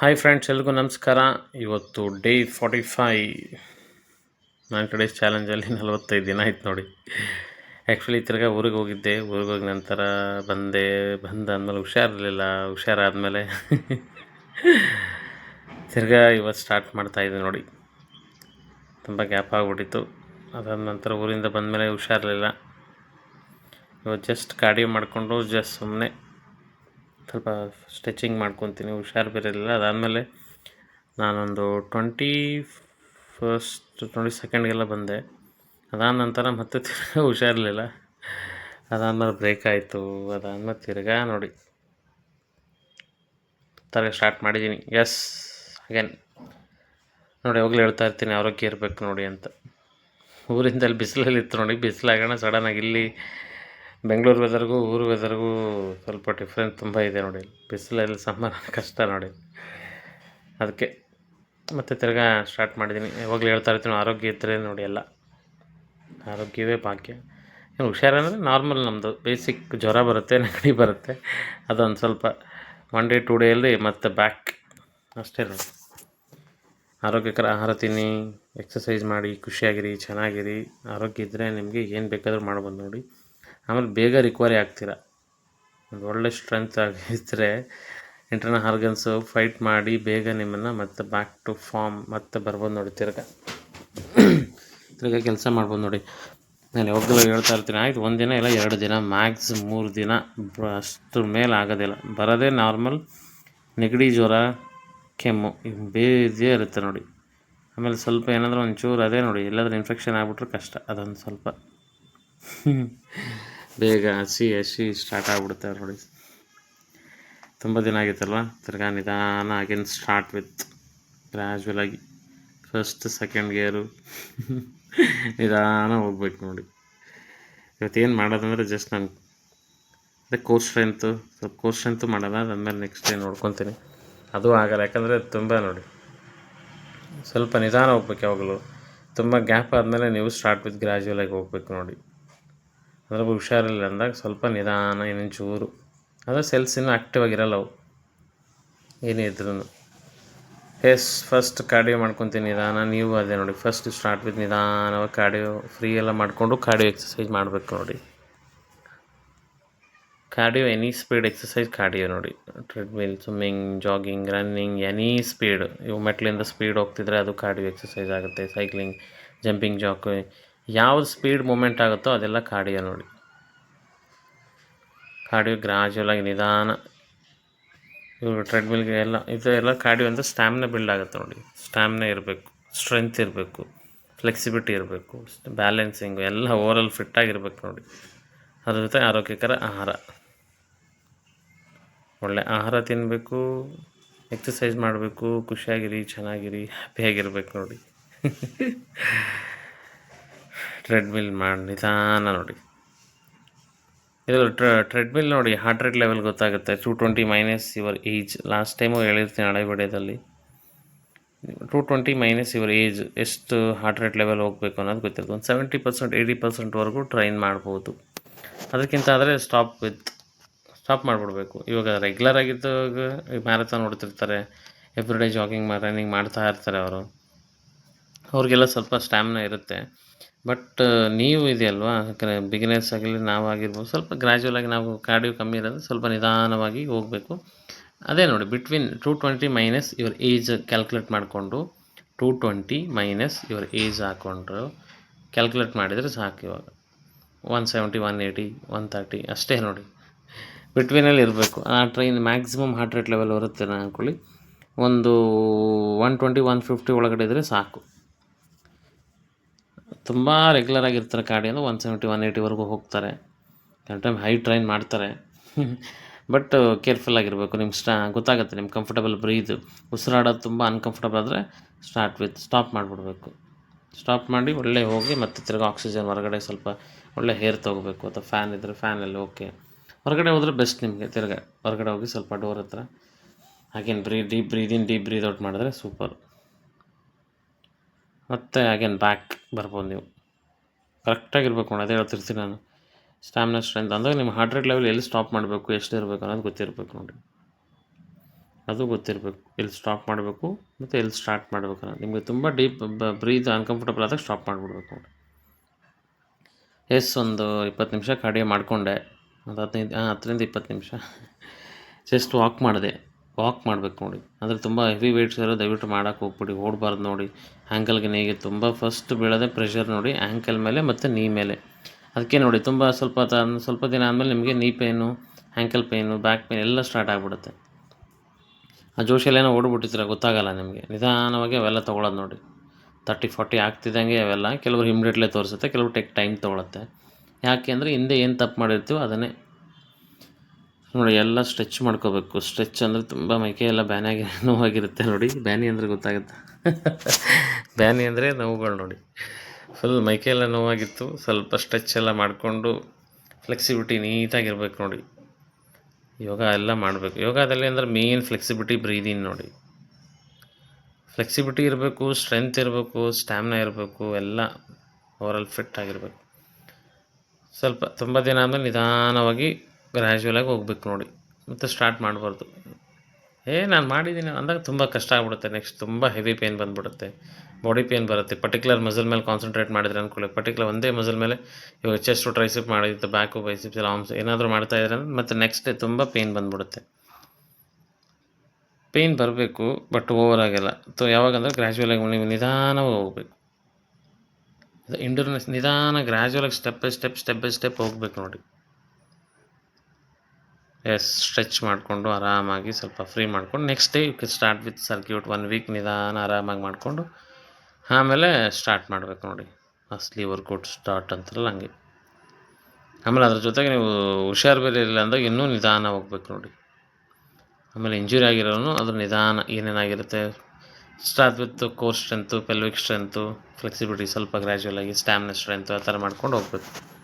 Hi friends ಎಲ್ರಿಗೂ ನಮಸ್ಕಾರ. ಇವತ್ತು day forty five ninety days ಚಾಲೆಂಜಲ್ಲಿ ನಲವತ್ತೈದು ದಿನ ಆಯ್ತು ನೋಡಿ. ಆ್ಯಕ್ಚುಲಿ ತಿರ್ಗಾ ಊರಿಗೆ ಹೋಗಿದ್ದೆ. ಊರಿಗೆ ಹೋಗಿ ನಂತರ ಬಂದೆ. ಬಂದಾದಮೇಲೆ ಹುಷಾರಿರಲಿಲ್ಲ. ಹುಷಾರಾದಮೇಲೆ ತಿರ್ಗಾ ಇವತ್ತು ಸ್ಟಾರ್ಟ್ ಮಾಡ್ತಾಯಿದ್ದೆ ನೋಡಿ. ತುಂಬ ಗ್ಯಾಪ್ ಆಗಿಬಿಟ್ಟಿತ್ತು. ಅದಾದ ನಂತರ ಊರಿಂದ ಬಂದಮೇಲೆ ಹುಷಾರಿರಲಿಲ್ಲ ಇವತ್ತು ಜಸ್ಟ್ ಕಾರ್ಡಿಯೋ ಮಾಡಿಕೊಂಡು ಜಸ್ಟ್ ಸುಮ್ಮನೆ ಸ್ವಲ್ಪ ಸ್ಟಿಚಿಂಗ್ ಮಾಡ್ಕೊತೀನಿ, ಹುಷಾರು ಬೇರೆಲ್ಲ ಅದಾದಮೇಲೆ ನಾನೊಂದು ಟ್ವೆಂಟಿ ಫಸ್ಟ್, ಟ್ವೆಂಟಿ ಸೆಕೆಂಡ್ಗೆಲ್ಲ ಬಂದೆ. ಅದಾದ ನಂತರ ಮತ್ತೆ ತಿರ್ಗಾ ಹುಷಾರಿರಲಿಲ್ಲ ಅದಾದಮೇಲೆ ಬ್ರೇಕ್ ಆಯಿತು. ಅದಾದಮೇಲೆ ತಿರ್ಗಾ ನೋಡಿ. ತರಗ ಸ್ಟಾರ್ಟ್ ಮಾಡಿದ್ದೀನಿ. Yes, again. ನೋಡಿ ಯಾವಾಗಲೂ ಹೇಳ್ತಾ ಇರ್ತೀನಿ. ಆರೋಗ್ಯ ಇರಬೇಕು ನೋಡಿ ಅಂತ. ಊರಿಂದ ಅಲ್ಲಿ ಬಿಸಿಲಲ್ಲಿ ಇತ್ತು ನೋಡಿ. ಬಿಸಿಲಾಗೋಣ, ಸಡನ್ನಾಗಿ ಇಲ್ಲಿ ಬೆಂಗಳೂರು ವೆದರ್ಗೂ ಊರು ವೆದರ್ಗೂ ಸ್ವಲ್ಪ ಡಿಫ್ರೆನ್ಸ್ ತುಂಬ ಇದೆ ನೋಡಿ. ಬಿಸಿಲಲ್ಲಿ ಸಮ್ಮರ್ ಕಷ್ಟ ನೋಡಿ. ಅದಕ್ಕೆ ಮತ್ತೆ ತಿರ್ಗಾ ಸ್ಟಾರ್ಟ್ ಮಾಡಿದ್ದೀನಿ ಯಾವಾಗಲೂ ಹೇಳ್ತಾ ಇರ್ತೀನಿ, ಆರೋಗ್ಯ ಇದ್ದರೆ ನೋಡಿ ಎಲ್ಲ. ಆರೋಗ್ಯವೇ ಭಾಗ್ಯ. ಏನು ಹುಷಾರಂದರೆ ನಾರ್ಮಲ್ ನಮ್ಮದು ಬೇಸಿಕ್ ಜ್ವರ ಬರುತ್ತೆ, ನೆಗಡಿ ಬರುತ್ತೆ. ಅದೊಂದು ಸ್ವಲ್ಪ ಒನ್ ಡೇ ಟೂ ಡೇಯಲ್ಲಿ ಮತ್ತೆ ಬ್ಯಾಕ್ ಅಷ್ಟೇ ನೋಡಿ. ಆರೋಗ್ಯಕರ ಆಹಾರ ತಿನ್ನಿ ಎಕ್ಸಸೈಸ್ ಮಾಡಿ, ಖುಷಿಯಾಗಿರಿ, ಚೆನ್ನಾಗಿರಿ. ಆರೋಗ್ಯ ಇದ್ದರೆ ನಿಮಗೆ ಏನು ಬೇಕಾದರೂ ಮಾಡ್ಬೋದು ನೋಡಿ. ಆಮೇಲೆ ಬೇಗ ರಿಕವರಿ ಆಗ್ತೀರ? ಒಂದು ಒಳ್ಳೆ ಸ್ಟ್ರೆಂತ್ ಆಗಿದ್ದರೆ ಇಂಟರ್ನಲ್ ಆರ್ಗನ್ಸು ಫೈಟ್ ಮಾಡಿ ಬೇಗ ನಿಮ್ಮನ್ನು ಮತ್ತೆ ಬ್ಯಾಕ್ ಟು ಫಾರ್ಮ್ ಮತ್ತೆ ಬರ್ಬೋದು ನೋಡಿ ತಿರ್ಗ. ತಿರ್ಗ ಕೆಲಸ ಮಾಡ್ಬೋದು ನೋಡಿ. ನಾನು ಯಾವಾಗಲೂ ಹೇಳ್ತಾ ಇರ್ತೀನಿ, ಆಯ್ತು ಒಂದು ದಿನ ಇಲ್ಲ, ಎರಡು ದಿನ ಮ್ಯಾಕ್ಸ್ ಮೂರು ದಿನ ಅಷ್ಟು ಮೇಲೆ ಆಗೋದಿಲ್ಲ. ಬರೋದೇ ನಾರ್ಮಲ್ ನೆಗಡಿ ಜ್ವರ, ಕೆಮ್ಮು ಬೇಜೇ ಇರುತ್ತೆ ನೋಡಿ. ಆಮೇಲೆ ಸ್ವಲ್ಪ ಏನಾದರೂ ಒಂಚೂರು ಅದೇ ನೋಡಿ, ಎಲ್ಲಾದ್ರೂ ಇನ್ಫೆಕ್ಷನ್ ಆಗಿಬಿಟ್ರೆ ಕಷ್ಟ, ಅದೊಂದು ಸ್ವಲ್ಪ. ಬೇಗ ಹಸಿ ಹಸಿ ಸ್ಟಾರ್ಟ್ ಆಗಿಬಿಡುತ್ತೆ ನೋಡಿ. ತುಂಬ ದಿನ ಆಗಿತ್ತಲ್ವ? ತಿರ್ಗಾ ನಿಧಾನ ಅಗೇನ್ ಸ್ಟಾರ್ಟ್ ವಿತ್ ಗ್ರ್ಯಾಜುವಲ್ ಆಗಿ ಫಸ್ಟ್ ಸೆಕೆಂಡ್ ಗೇರು ನಿಧಾನ ಹೋಗ್ಬೇಕು ನೋಡಿ. ಇವತ್ತೇನು ಮಾಡೋದಂದ್ರೆ ಜಸ್ಟ್ ನಾನು ಅದೇ ಕೋರ್ ಸ್ಟ್ರೆಂತು ಸ್ವಲ್ಪ ಕೋರ್ ಸ್ಟ್ರೆಂತು ಮಾಡೋದ? ಅದಾದಮೇಲೆ ನೆಕ್ಸ್ಟ್ ಡೇ ನೋಡ್ಕೊತೀನಿ. ಅದು ಆಗಲ್ಲ, ಯಾಕಂದರೆ ತುಂಬ ನೋಡಿ. ಸ್ವಲ್ಪ ನಿಧಾನ ಹೋಗ್ಬೇಕು ಯಾವಾಗಲೂ. ತುಂಬ ಗ್ಯಾಪ್ ಆದಮೇಲೆ ನೀವು ಸ್ಟಾರ್ಟ್ ವಿತ್ ಗ್ರ್ಯಾಜುವಲ್ ಆಗಿ ಹೋಗ್ಬೇಕು ನೋಡಿ. ಅದ್ರಾಗ ಹುಷಾರಿಲ್ಲ ಅಂದಾಗ ಸ್ವಲ್ಪ ನಿಧಾನ ಇನ್ನೊಂದು ಚೂರು ಆದರೆ ಸೆಲ್ಸ್ ಇನ್ನೂ ಆ್ಯಕ್ಟಿವ್ ಆಗಿರಲ್ಲ ಅವು. ಏನೇ ಇದ್ರೂ ಫೇಸ್ ಫಸ್ಟ್ ಕಾರ್ಡಿಯೋ ಮಾಡ್ಕೊತೀನಿ ನಿಧಾನ. ನೀವು ಅದೇ ನೋಡಿ. ಫಸ್ಟ್ ಸ್ಟಾರ್ಟ್ ವಿತ್ ನಿಧಾನವಾಗಿ ಕಾರ್ಡಿಯೋ ಫ್ರೀ ಎಲ್ಲ ಮಾಡಿಕೊಂಡು ಕಾರ್ಡಿಯೋ ಎಕ್ಸಸೈಸ್ ಮಾಡಬೇಕು ನೋಡಿ. Cardio any speed exercise cardio ನೋಡಿ. Treadmill swimming jogging running any speed ಇವು ಮೆಟ್ಲಿಂದ ಸ್ಪೀಡ್ ಹೋಗ್ತಿದ್ರೆ ಅದು ಕಾರ್ಡಿಯೋ ಎಕ್ಸಸೈಸ್ ಆಗುತ್ತೆ. ಸೈಕ್ಲಿಂಗ್ ಜಂಪಿಂಗ್ ಜಾಕ್ ಯಾವ್ದು ಸ್ಪೀಡ್ ಮೂಮೆಂಟ್ ಆಗುತ್ತೋ ಅದೆಲ್ಲ ಕಾರ್ಡಿಯೋ ನೋಡಿ. ಕಾರ್ಡಿಯೋ ಆಗಿ ನಿಧಾನ. ಇವರು ಟ್ರೆಡ್ಮಿಲ್ಗೆ ಎಲ್ಲ, ಇದು ಎಲ್ಲ ಕಾರ್ಡಿಯೋ ಅಂದರೆ ಸ್ಟ್ಯಾಮಿನ ಬಿಲ್ಡ್ ಆಗುತ್ತೆ ನೋಡಿ. ಸ್ಟ್ಯಾಮಿನ ಇರಬೇಕು ಸ್ಟ್ರೆಂತ್ ಇರಬೇಕು ಫ್ಲೆಕ್ಸಿಬಿಲಿಟಿ ಇರಬೇಕು ಬ್ಯಾಲೆನ್ಸಿಂಗು ಎಲ್ಲ ಓವರಲ್ ಫಿಟ್ಟಾಗಿರ್ಬೇಕು ನೋಡಿ. ಅದ್ರ ಜೊತೆ ಆರೋಗ್ಯಕರ ಆಹಾರ. ಒಳ್ಳೆ ಆಹಾರ ತಿನ್ನಬೇಕು ಎಕ್ಸಸೈಸ್ ಮಾಡಬೇಕು, ಖುಷಿಯಾಗಿರಿ, ಚೆನ್ನಾಗಿರಿ ಹ್ಯಾಪಿಯಾಗಿರ್ಬೇಕು ನೋಡಿ. ಟ್ರೆಡ್ಮಿಲ್ ಮಾಡಿ, ನಿಧಾನ ನೋಡಿ. ಇದು ಟ್ರೆಡ್ಮಿಲ್ ನೋಡಿ ಹಾರ್ಟ್ ರೇಟ್ ಲೆವೆಲ್ ಗೊತ್ತಾಗುತ್ತೆ. Two twenty minus your age last time ಹೇಳಿರ್ತೀನಿ ಹಳೆ ವಿಡಿಯೋದಲ್ಲಿ two twenty minus your age ಎಷ್ಟು ಹಾರ್ಟ್ ರೇಟ್ ಲೆವೆಲ್ ಹೋಗಬೇಕು ಅನ್ನೋದು ಗೊತ್ತಿರುತ್ತೆ. ಒಂದು ಸೆವೆಂಟಿ ಪರ್ಸೆಂಟ್ ಏಯ್ಟಿ ಪರ್ಸೆಂಟ್ವರೆಗೂ ಟ್ರೈನ್ ಮಾಡ್ಬೋದು. ಅದಕ್ಕಿಂತ ಆದರೆ ಸ್ಟಾಪ್ ವಿತ್ ಸ್ಟಾಪ್ ಮಾಡಿಬಿಡ್ಬೇಕು. ಇವಾಗ ರೆಗ್ಯುಲರ್ ಆಗಿದ್ದಾಗ ಮ್ಯಾರಥಾನ್ ಹೊಡ್ತಿರ್ತಾರೆ ಎವ್ರಿ ಡೇ ಜಾಗಿಂಗ್ ರನ್ನಿಂಗ್ ಮಾಡ್ತಾ ಇರ್ತಾರೆ ಅವರು. ಅವ್ರಿಗೆಲ್ಲ ಸ್ವಲ್ಪ ಸ್ಟ್ಯಾಮಿನ ಇರುತ್ತೆ. ಬಟ್ ನೀವು ಇದೆಯಲ್ವಾ? ಯಾಕಂದರೆ ಬಿಗಿನರ್ಸ್ ಆಗಲಿ ನಾವಾಗಿರ್ಬೋದು, ಸ್ವಲ್ಪ ಗ್ರ್ಯಾಜುವಲ್ ಆಗಿ ನಾವು ಕಾರ್ಡಿಯೋ ಕಮ್ಮಿ ಇರೋದು ಸ್ವಲ್ಪ ನಿಧಾನವಾಗಿ ಹೋಗಬೇಕು. ಅದೇ ನೋಡಿ between two twenty minus your age calculate ಮಾಡಿಕೊಂಡು two twenty minus your age ಹಾಕ್ಕೊಂಡ್ರು calculate ಮಾಡಿದರೆ ಸಾಕು ಇವಾಗ. One seventy one eighty one thirty ಅಷ್ಟೇ ನೋಡಿ. ಬಿಟ್ವೀನಲ್ಲಿ ಇರಬೇಕು. ಆ train maximum heart rate level ಬರುತ್ತೆ ಅಂದ್ಕೊಳ್ಳಿ ಒಂದು ಒನ್ ಟ್ವೆಂಟಿ ಒನ್ ಫಿಫ್ಟಿ ಒಳಗಡೆ ಇದ್ದರೆ ಸಾಕು. ತುಂಬ ರೆಗ್ಯುಲರ್ ಆಗಿರ್ತಾರೆ ಗಾಡಿ ಅಂದರೆ ಒನ್ ಸೆವೆಂಟಿ ಒನ್ ಏಯ್ಟಿವರೆಗೂ ಹೋಗ್ತಾರೆ. ಕೆಲವು ಟೈಮ್ ಹೈ ಟ್ರೈನ್ ಮಾಡ್ತಾರೆ. ಬಟ್ ಕೇರ್ಫುಲ್ ಆಗಿರಬೇಕು ನಿಮ್ಮ ಸ್ಟಾ ಗೊತ್ತಾಗುತ್ತೆ ನಿಮ್ಮ ಕಂಫರ್ಟಬಲ್ ಬ್ರೀದು ಉಸಿರಾಡೋದು ತುಂಬ ಅನ್ಕಂಫರ್ಟಬಲ್ ಆದರೆ ಸ್ಟಾರ್ಟ್ ವಿತ್ ಸ್ಟಾಪ್ ಮಾಡಿಬಿಡ್ಬೇಕು. ಸ್ಟಾಪ್ ಮಾಡಿ ಒಳ್ಳೆ ಹೋಗಿ ಮತ್ತೆ ತಿರ್ಗಿ ಆಕ್ಸಿಜನ್ ಹೊರಗಡೆ ಸ್ವಲ್ಪ ಒಳ್ಳೆ ಹೇರ್ ತೊಗೋಬೇಕು. ಅಥವಾ ಫ್ಯಾನ್ ಇದ್ದರೆ ಫ್ಯಾನಲ್ಲಿ ಓಕೆ ಹೊರಗಡೆ ಹೋದರೆ ಬೆಸ್ಟ್ ನಿಮಗೆ, ತಿರ್ಗಿ ಹೊರಗಡೆ ಹೋಗಿ ಸ್ವಲ್ಪ ಡೋರ್ ಹತ್ರ ಹಾಗೇನು ಬ್ರೀ deep breathe in deep breathe out ಮಾಡಿದ್ರೆ ಸೂಪರ್ ಮತ್ತು ಹಾಗೇನು ಬ್ಯಾಕ್ ಬರ್ಬೋದು ನೀವು. ಕರೆಕ್ಟಾಗಿರ್ಬೇಕು ನೋಡಿ ಅದೇ ಹೇಳ್ತಿರ್ತೀನಿ ನಾನು. ಸ್ಟ್ಯಾಮಿನಾ ಸ್ಟ್ರೆಂತ್ ಅಂದಾಗ ನಿಮ್ಮ ಹಾರ್ಟ್ ರೇಟ್ ಲೆವೆಲ್ ಎಲ್ಲಿ ಸ್ಟಾಪ್ ಮಾಡಬೇಕು, ಎಷ್ಟು ಇರಬೇಕು ಅನ್ನೋದು ಗೊತ್ತಿರಬೇಕು ನೋಡಿ. ಅದು ಗೊತ್ತಿರಬೇಕು, ಎಲ್ಲಿ ಸ್ಟಾಪ್ ಮಾಡಬೇಕು ಮತ್ತು ಎಲ್ಲಿ ಸ್ಟಾರ್ಟ್ ಮಾಡಬೇಕು ಅನ್ನೋದು. ನಿಮಗೆ ತುಂಬ ಡೀಪ್ ಬ್ರೀತ್ ಅನ್ಕಂಫರ್ಟಬಲ್ ಆದಾಗ ಸ್ಟಾಪ್ ಮಾಡಿಬಿಡ್ಬೇಕು ನೋಡಿ. ಎಸ್, ಒಂದು ಇಪ್ಪತ್ತು ನಿಮಿಷ ಕಾರ್ಡಿಯೋ ಮಾಡಿಕೊಂಡೆ. ಒಂದು ಹದಿನೈದು, ಹಾಂ, ಹತ್ತರಿಂದ ಇಪ್ಪತ್ತು ನಿಮಿಷ. ಜಸ್ಟ್ ವಾಕ್ ಮಾಡಿದೆ. ವಾಕ್ ಮಾಡಬೇಕು ನೋಡಿ. ಅಂದರೆ ತುಂಬ ಹೆವಿ ವೆಯ್ಟ್ಸ್ ಇರೋ ದಯವಿಟ್ಟು ಮಾಡೋಕೆ ಹೋಗ್ಬಿಡಿ. ಓಡಬಾರ್ದು ನೋಡಿ. ಆ್ಯಂಕಲ್ಗೆ ನೇಗೆ ತುಂಬ ಫಸ್ಟ್ ಬೀಳೋದೇ ಪ್ರೆಷರ್ ನೋಡಿ. ಆ್ಯಂಕಲ್ ಮೇಲೆ ಮತ್ತು ನೀ ಮೇಲೆ. ಅದಕ್ಕೆ ನೋಡಿ, ತುಂಬ ಸ್ವಲ್ಪ ಸ್ವಲ್ಪ ದಿನ ಆದಮೇಲೆ ನಿಮಗೆ knee pain ankle pain back pain ಎಲ್ಲ ಸ್ಟಾರ್ಟ್ ಆಗಿಬಿಡುತ್ತೆ. ಆ ಜೋಶಿಯಲ್ಲಿ ಏನೋ ಓಡ್ಬಿಟ್ಟಿರ್ತೀರ ಗೊತ್ತಾಗಲ್ಲ ನಿಮಗೆ. ನಿಧಾನವಾಗಿ ಅವೆಲ್ಲ ತೊಗೊಳೋದು ನೋಡಿ. ತರ್ಟಿ ಫಾರ್ಟಿ ಆಗ್ತಿದ್ದಂಗೆ ಅವೆಲ್ಲ ಕೆಲವರು ಇಮ್ಡಿಯೇಟ್ಲಿ ತೋರಿಸುತ್ತೆ, ಕೆಲವರು ಟೆಕ್ ಟೈಮ್ ತೊಗೊಳುತ್ತೆ. ಯಾಕೆ ಅಂದರೆ ಹಿಂದೆ ಏನು ತಪ್ಪು ಮಾಡಿರ್ತೀವೋ ಅದನ್ನೇ. ನೋಡಿ, ಎಲ್ಲ ಸ್ಟ್ರೆಚ್ ಮಾಡ್ಕೋಬೇಕು. ಸ್ಟ್ರೆಚ್ ಅಂದರೆ ತುಂಬ ಮೈಕೈಯೆಲ್ಲ ಬ್ಯಾನಾಗಿ ನೋವಾಗಿರುತ್ತೆ ನೋಡಿ. ಬ್ಯಾನಿ ಅಂದರೆ ಗೊತ್ತಾಗುತ್ತೆ. ಬ್ಯಾನಿ ಅಂದರೆ ನೋವುಗಳು ನೋಡಿ. ಫುಲ್ ಮೈಕೈಯೆಲ್ಲ ನೋವಾಗಿತ್ತು. ಸ್ವಲ್ಪ ಸ್ಟ್ರೆಚ್ ಎಲ್ಲ ಮಾಡಿಕೊಂಡು ಫ್ಲೆಕ್ಸಿಬಿಲಿಟಿ ನೀಟಾಗಿರ್ಬೇಕು ನೋಡಿ. ಯೋಗ ಎಲ್ಲ ಮಾಡಬೇಕು. ಯೋಗದಲ್ಲಿ ಅಂದರೆ ಮೇನ್ ಫ್ಲೆಕ್ಸಿಬಿಲಿಟಿ ಬ್ರೀದಿಂಗ್ ನೋಡಿ. ಫ್ಲೆಕ್ಸಿಬಿಲಿಟಿ ಇರಬೇಕು ಸ್ಟ್ರೆಂತ್ ಇರಬೇಕು ಸ್ಟ್ಯಾಮಿನಾ ಇರಬೇಕು, ಎಲ್ಲ ಓವರಾಲ್ ಫಿಟ್ ಆಗಿರಬೇಕು. ಸ್ವಲ್ಪ ತುಂಬ ದಿನ ಆದಮೇಲೆ ನಿಧಾನವಾಗಿ ಗ್ರ್ಯಾಜುವಲಾಗಿ ಹೋಗ್ಬೇಕು ನೋಡಿ. ಮತ್ತು ಸ್ಟಾರ್ಟ್ ಮಾಡಬಾರ್ದು. ಏ, ನಾನು ಮಾಡಿದ್ದೀನಿ ಅಂದಾಗ ತುಂಬ ಕಷ್ಟ ಆಗ್ಬಿಡುತ್ತೆ. ನೆಕ್ಸ್ಟ್ ತುಂಬ ಹೆವಿ ಪೇನ್ ಬಂದುಬಿಡುತ್ತೆ. ಬಾಡಿ ಪೇನ್ ಬರುತ್ತೆ. ಪರ್ಟಿಕ್ಯುಲರ್ ಮಸಲ್ ಮೇಲೆ ಕಾನ್ಸಂಟ್ರೇಟ್ ಮಾಡಿದ್ರೆ ಅಂದ್ಕೊಳ್ಳಿ ಪರ್ಟಿಕ್ಯುಲರ್ ಒಂದೇ ಮಸಲ್ ಮೇಲೆ ಇವಾಗ ಚೆಸ್ಟು ಟ್ರೈಸಿಪ್ ಮಾಡಿದ್ದು ಬ್ಯಾಕು ಬೈಸಿಪ್ಸ್ ಎಲ್ಲ ಆಮ್ಸ್ ಏನಾದರೂ ಮಾಡ್ತಾ ಇದ್ರೆ ಮತ್ತು ನೆಕ್ಸ್ಟ್ ಡೇ ತುಂಬ ಪೇನ್ ಬಂದುಬಿಡುತ್ತೆ. ಪೇಯ್ನ್ ಬರಬೇಕು ಬಟ್ ಓವರ್ ಆಗಿಲ್ಲ. ಸೊ ಯಾವಾಗಂದ್ರೆ ಗ್ರ್ಯಾಜುವಲಾಗಿ ನೀವು ನಿಧಾನವಾಗಿ ಹೋಗ್ಬೇಕು. ಇಂಡೋರ್ನೆಸ್ ನಿಧಾನ ಗ್ರ್ಯಾಜುವಲಾಗಿ step by step step by step ಹೋಗ್ಬೇಕು ನೋಡಿ. ಎಸ್ ಸ್ಟ್ರೆಚ್ ಮಾಡಿಕೊಂಡು ಆರಾಮಾಗಿ ಸ್ವಲ್ಪ ಫ್ರೀ ಮಾಡ್ಕೊಂಡು next day you can start with circuit one week ನಿಧಾನ ಆರಾಮಾಗಿ ಮಾಡಿಕೊಂಡು ಆಮೇಲೆ ಸ್ಟಾರ್ಟ್ ಮಾಡಬೇಕು ನೋಡಿ. ಅಸ್ಲಿ ವರ್ಕೌಟ್ ಸ್ಟಾರ್ಟ್ ಅಂತಾರಲ್ಲ ಹಂಗೆ. ಆಮೇಲೆ ಅದ್ರ ಜೊತೆಗೆ ನೀವು ಹುಷಾರು ಬೇರೆ ಇಲ್ಲ ಅಂದಾಗ ಇನ್ನೂ ನಿಧಾನ ಹೋಗ್ಬೇಕು ನೋಡಿ. ಆಮೇಲೆ ಇಂಜುರಿ ಆಗಿರೋನು ಅದ್ರ ನಿಧಾನ ಏನೇನಾಗಿರುತ್ತೆ? Start with core strength pelvic strength flexibility ಸ್ವಲ್ಪ ಗ್ರ್ಯಾಜುವಲ್ ಆಗಿ ಸ್ಟ್ಯಾಮಿನ ಸ್ಟ್ರೆಂತು ಆ ಥರ ಮಾಡ್ಕೊಂಡು ಹೋಗ್ಬೇಕು.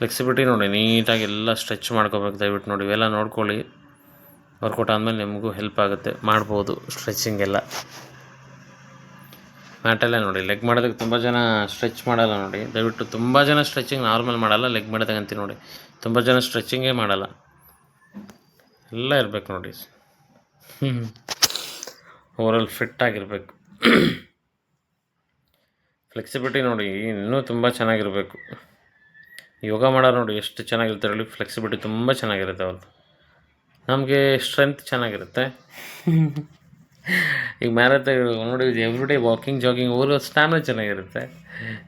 ಫ್ಲೆಕ್ಸಿಬಿಲಿಟಿ ನೋಡಿ, ನೀಟಾಗಿ ಎಲ್ಲ ಸ್ಟ್ರೆಚ್ ಮಾಡ್ಕೋಬೇಕು. ದಯವಿಟ್ಟು ನೋಡಿ, ಇವೆಲ್ಲ ನೋಡ್ಕೊಳ್ಳಿ. ವರ್ಕೌಟ್ ಆದಮೇಲೆ ನಿಮಗೂ ಹೆಲ್ಪ್ ಆಗುತ್ತೆ. ಮಾಡ್ಬೋದು ಸ್ಟ್ರೆಚಿಂಗ್ ಎಲ್ಲ. ಮ್ಯಾಟಲ್ಲೇ ನೋಡಿ ಲೆಗ್ ಮಾಡೋದಕ್ಕೆ ತುಂಬ ಜನ ಸ್ಟ್ರೆಚ್ ಮಾಡಲ್ಲ ನೋಡಿ. ದಯವಿಟ್ಟು ತುಂಬ ಜನ ಸ್ಟ್ರೆಚಿಂಗ್ ನಾರ್ಮಲ್ ಮಾಡಲ್ಲ ಲೆಗ್ ಮಾಡೋದಾಗ ಅಂತೀವಿ ನೋಡಿ. ತುಂಬ ಜನ ಸ್ಟ್ರೆಚಿಂಗೇ ಮಾಡಲ್ಲ. ಎಲ್ಲ ಇರಬೇಕು ನೋಡಿ. ಓವರಾಲ್ ಫಿಟ್ ಆಗಿರಬೇಕು. ಫ್ಲೆಕ್ಸಿಬಿಲಿಟಿ ನೋಡಿ, ಇನ್ನೂ ತುಂಬ ಚೆನ್ನಾಗಿರಬೇಕು. ಯೋಗ ಮಾಡೋರು ನೋಡಿ ಎಷ್ಟು ಚೆನ್ನಾಗಿರ್ತಾರೆ ಹೇಳಿ ಫ್ಲೆಕ್ಸಿಬಿಲಿಟಿ ತುಂಬ ಚೆನ್ನಾಗಿರುತ್ತೆ ಅವ್ರದ್ದು. ನಮಗೆ ಸ್ಟ್ರೆಂತ್ ಚೆನ್ನಾಗಿರುತ್ತೆ. ಈಗ ಮ್ಯಾರಥ ನೋಡಿ every day walking jogging over stamina ಚೆನ್ನಾಗಿರುತ್ತೆ.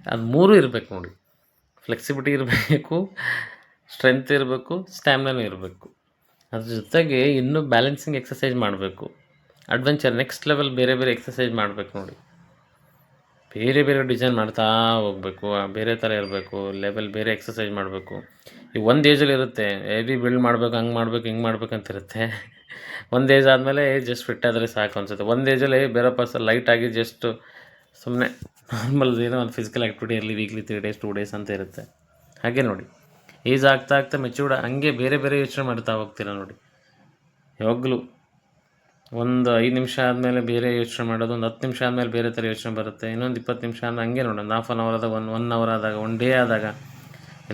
ಅದು ಮೂರೂ ಇರಬೇಕು ನೋಡಿ. ಫ್ಲೆಕ್ಸಿಬಿಲಿಟಿ ಇರಬೇಕು ಸ್ಟ್ರೆಂತ್ ಇರಬೇಕು ಸ್ಟ್ಯಾಮಿನೂ ಇರಬೇಕು. ಅದ್ರ ಜೊತೆಗೆ ಇನ್ನೂ ಬ್ಯಾಲೆನ್ಸಿಂಗ್ ಎಕ್ಸಸೈಸ್ ಮಾಡಬೇಕು. ಅಡ್ವೆಂಚರ್ ನೆಕ್ಸ್ಟ್ ಲೆವೆಲ್ ಬೇರೆ ಬೇರೆ ಎಕ್ಸಸೈಸ್ ಮಾಡಬೇಕು ನೋಡಿ. ಬೇರೆ ಬೇರೆ ಡಿಸೈನ್ ಮಾಡ್ತಾ ಹೋಗಬೇಕು ಬೇರೆ ಥರ ಇರಬೇಕು ಲೆವೆಲ್ ಬೇರೆ ಎಕ್ಸಸೈಸ್ ಮಾಡಬೇಕು. ಈಗ ಒಂದು ಏಜಲ್ಲಿ ಇರುತ್ತೆ ಹೆವಿ ಬಿಲ್ಡ್ ಮಾಡಬೇಕು, ಹಂಗೆ ಮಾಡ್ಬೇಕು, ಹಿಂಗೆ ಮಾಡ್ಬೇಕು ಅಂತ ಇರುತ್ತೆ. ಒಂದು ಏಜ್ ಆದಮೇಲೆ ಜಸ್ಟ್ ಫಿಟ್ ಆದರೆ ಸಾಕು ಅನ್ಸುತ್ತೆ. ಒಂದು ಏಜಲ್ಲಿ ಬೇರೆ ಪರ್ಸ ಲೈಟಾಗಿ ಜಸ್ಟ್ ಸುಮ್ಮನೆ ನಾರ್ಮಲ್ ಏನೋ ಒಂದು ಫಿಸಿಕಲ್ ಆ್ಯಕ್ಟಿವಿಟಿ ಇರಲಿ weekly three days two days ಅಂತ ಇರುತ್ತೆ. ಹಾಗೆ ನೋಡಿ. ಏಜ್ ಆಗ್ತಾ ಆಗ್ತಾ ಮೆಚೂರ್ಡ್ ಹಂಗೆ ಬೇರೆ ಬೇರೆ ಯೋಚನೆ ಮಾಡ್ತಾ ಹೋಗ್ತೀರ ನೋಡಿ. ಯಾವಾಗಲೂ ಒಂದು ಐದು ನಿಮಿಷ ಆದಮೇಲೆ ಬೇರೆ ಯೋಚನೆ ಮಾಡೋದು, ಒಂದು ಹತ್ತು ನಿಮಿಷ ಆದಮೇಲೆ ಬೇರೆ ಥರ ಯೋಚನೆ ಬರುತ್ತೆ. ಇನ್ನೊಂದು ಇಪ್ಪತ್ತು ನಿಮಿಷ ಅಂದರೆ ಹಂಗೆ ನೋಡೋಣ. ಹಾಫ್ ಆನ್ ಅವರ್ ಆದಾಗ ಒನ್ ಒನ್ ಅವರ್ ಆದಾಗ ಒನ್ ಡೇ ಆದಾಗ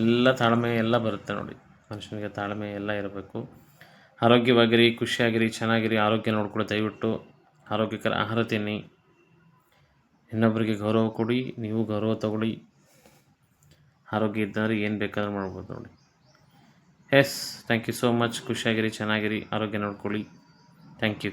ಎಲ್ಲ ತಾಳ್ಮೆ ಎಲ್ಲ ಬರುತ್ತೆ ನೋಡಿ. ಮನುಷ್ಯನಿಗೆ ತಾಳ್ಮೆ ಎಲ್ಲ ಇರಬೇಕು. ಆರೋಗ್ಯವಾಗಿರಿ, ಖುಷಿಯಾಗಿರಿ, ಚೆನ್ನಾಗಿರಿ, ಆರೋಗ್ಯ ನೋಡ್ಕೊಳ್ಳಿ ದಯವಿಟ್ಟು. ಆರೋಗ್ಯಕರ ಆಹಾರ ತಿನ್ನಿ. ಇನ್ನೊಬ್ಬರಿಗೆ ಗೌರವ ಕೊಡಿ, ನೀವು ಗೌರವ ತಗೊಳ್ಳಿ. ಆರೋಗ್ಯ ಇದ್ದರೆ ಏನು ಬೇಕಾದ್ರೂ ಮಾಡ್ಬೋದು ನೋಡಿ. Yes thank you so much ಖುಷಿಯಾಗಿರಿ, ಚೆನ್ನಾಗಿರಿ, ಆರೋಗ್ಯ ನೋಡ್ಕೊಳ್ಳಿ. Thank you